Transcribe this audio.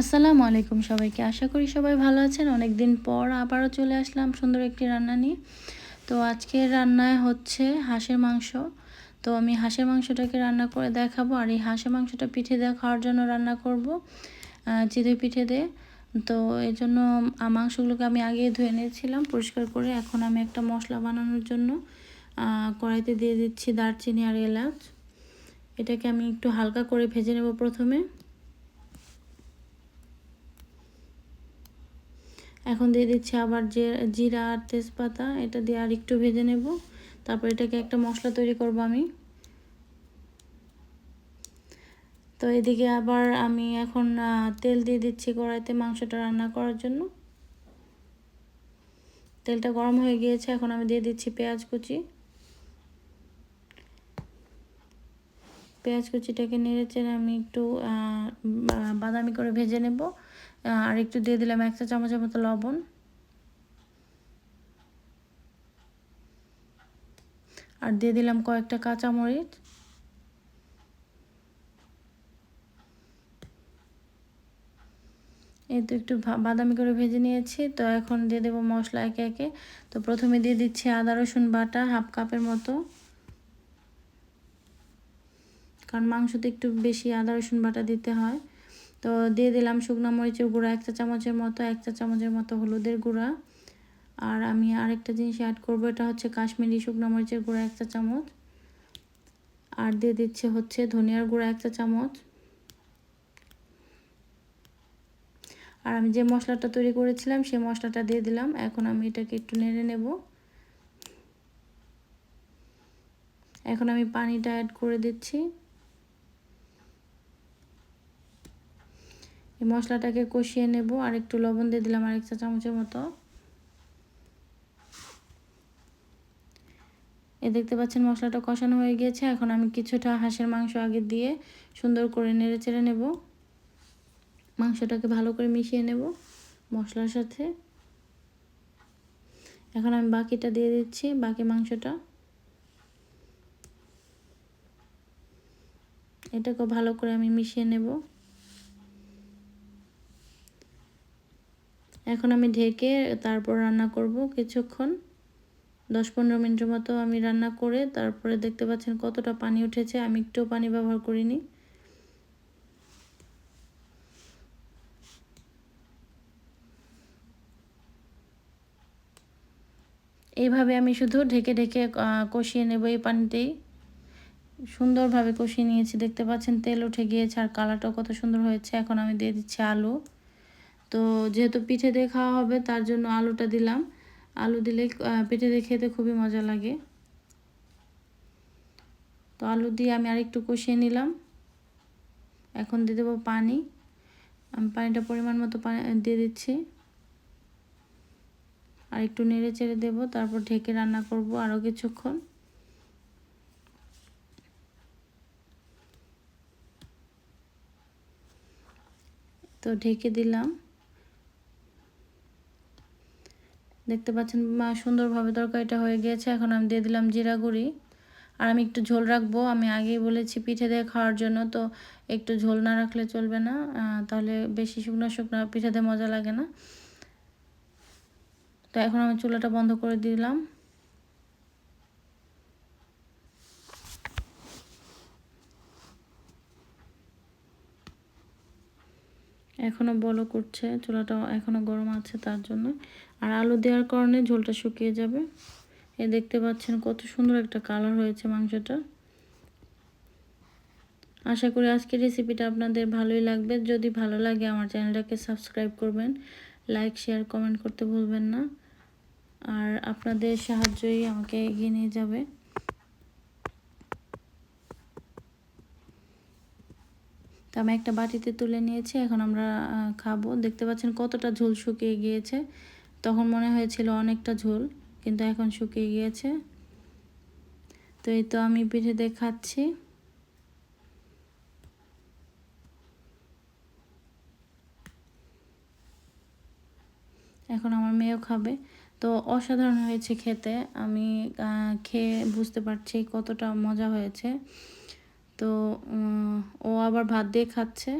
আসসালামু আলাইকুম সবাইকে। আশা করি সবাই ভালো আছেন। অনেক দিন পর আবারও চলে আসলাম সুন্দর একটি রান্না নিয়ে। তো আজকের রান্নায় হচ্ছে হাঁসের মাংস। তো আমি হাঁসের মাংসটাকে রান্না করে দেখাবো। আর এই হাঁসের মাংসটা পিঠে দিয়ে খাওয়ার জন্য রান্না করব চিতই পিঠে দিয়ে। তো এই জন্য মাংসগুলোকে আমি আগে ধুয়ে নিয়েছিলাম পরিষ্কার করে। এখন আমি একটা মশলা বানানোর জন্য কড়াইতে দিয়ে দিচ্ছি দারচিনি আর এলাচ। এটাকে আমি একটু হালকা করে ভেজে নেব প্রথমে। এখন দিয়ে দিচ্ছি আবার যে জিরা আর তেজপাতা, এটা দিয়ে আর একটু ভেজে নেব। তারপর এটাকে একটা মশলা তৈরি করব আমি। তো এদিকে আবার আমি এখন তেল দিয়ে দিচ্ছি কড়াইতে মাংসটা রান্না করার জন্য। তেলটা গরম হয়ে গিয়েছে, এখন আমি দিয়ে দিচ্ছি পেঁয়াজ কুচি। পেঁয়াজ কুচিটাকে নেড়ে চেড়ে আমি একটু বাদামি করে ভেজে নেব। আর একটু দিয়ে দিলাম এক চা চামচের মতো লবণ। আর দিয়ে দিলাম কয়েকটা কাঁচামরিচ। এই তো একটু বাদামি করে ভেজে নিয়েছি, তো এখন দিয়ে দেবো মশলা একে একে। তো প্রথমে দিয়ে দিচ্ছি আদা, রসুন বাটা, হাফ কাপের মতো। কারণ মাংসতে একটু বেশি আদা, রসুন বাটা দিতে হয়। তো দিয়ে দিলাম শুকনো মরিচের গুঁড়া এক চা চামচের মতো এক চা চামচের মতো হলুদের গুঁড়া। আর আমি আরেকটা জিনিস অ্যাড করব, এটা হচ্ছে কাশ্মীরি শুকনো মরিচের গুঁড়া এক চা চামচ। আর দিয়ে দিচ্ছে হচ্ছে ধনিয়ার গুঁড়া এক চা চামচ। আর আমি যে মশলাটা তৈরি করেছিলাম সেই মশলাটা দিয়ে দিলাম। এখন আমি এটাকে একটু নেড়ে নেব। এখন আমি পানিটা অ্যাড করে দিচ্ছি। এই মশলাটাকে কষিয়ে নেব, আর একটু লবণ দিয়ে দিলাম আরেক চা চামচের মতো। এ দেখতে পাচ্ছেন মশলাটা কষানো হয়ে গিয়েছে, এখন আমি কিছুটা হাঁসের মাংস আগে দিয়ে সুন্দর করে নেড়ে চেড়ে নেব। মাংসটাকে ভালো করে মিশিয়ে নেব মশলার সাথে। এখন আমি বাকিটা দিয়ে দিচ্ছি, বাকি মাংসটা। এটাকে ভালো করে আমি মিশিয়ে নেব। এখন আমি ঢেকে তারপর রান্না করব কিছুক্ষণ। দশ পনেরো মিনিটের মতো আমি রান্না করে তারপরে দেখতে পাচ্ছেন কতটা পানি উঠেছে, আমি একটুও পানি ব্যবহার করিনি। এইভাবে আমি শুধু ঢেকে ঢেকে কষিয়ে নেব এই পানিতেই। সুন্দরভাবে কষিয়ে নিয়েছি, দেখতে পাচ্ছেন তেল উঠে গিয়েছে আর কালারটাও কত সুন্দর হয়েছে। এখন আমি দিয়ে দিচ্ছি আলু। তো যেহেতু পিঠে দিয়ে খাওয়া হবে, তার জন্য আলুটা দিলাম। আলু দিলে পিঠে দিয়ে খেতে খুবই মজা লাগে। তো আলু দিয়ে আমি আরেকটু কষিয়ে নিলাম। এখন দিয়ে দেবো পানি। আমি পানিটা পরিমাণ মতো পানি দিয়ে দিচ্ছি। আর একটু নেড়ে চেড়ে দেবো, তারপর ঢেকে রান্না করব আরও কিছুক্ষণ। তো ঢেকে দিলাম। দেখতে পাচ্ছেন সুন্দরভাবে তরকারিটা হয়ে গিয়েছে। এখন আমি দিয়ে দিলাম জিরা গুঁড়ি। আর আমি একটু ঝোল রাখব। আমি আগেই বলেছি পিঠে দিয়ে খাওয়ার জন্য, তো একটু ঝোল না রাখলে চলবে না। তাহলে বেশি শুকনো শুকনো পিঠে দিয়ে মজা লাগে না। তো এখন আমি চুলাটা বন্ধ করে দিলাম। এখনও বলো করছে চুলাটা এখনও গরম আছে তার জন্য। আর আলু দেওয়ার কারণে ঝোলটা শুকিয়ে যাবে। এ দেখতে পাচ্ছেন কত সুন্দর একটা কালার হয়েছে মাংসটা। আশা করি আজকের রেসিপিটা আপনাদের ভালোই লাগবে। যদি ভালো লাগে আমার চ্যানেলটাকে সাবস্ক্রাইব করবেন লাইক শেয়ার কমেন্ট করতে ভুলবেন না। আর আপনাদের সাহায্যই আমাকে এগিয়ে নিয়ে যাবে। তো আমি একটা বাটিতে তুলে নিয়েছি, এখন আমরা খাব। দেখতে পাচ্ছেন কতটা ঝোল শুকিয়ে গিয়েছে। তখন মনে হয়েছিল অনেকটা ঝোল, কিন্তু এখন শুকিয়ে গিয়েছে। তো এই তো আমি পিঠে দিয়ে খাচ্ছি। এখন আমার মেয়েও খাবে। তো অসাধারণ হয়েছে খেতে। আমি খেয়ে বুঝতে পারছি কতটা মজা হয়েছে। তো ও আবার ভাত দিয়ে খাচ্ছে।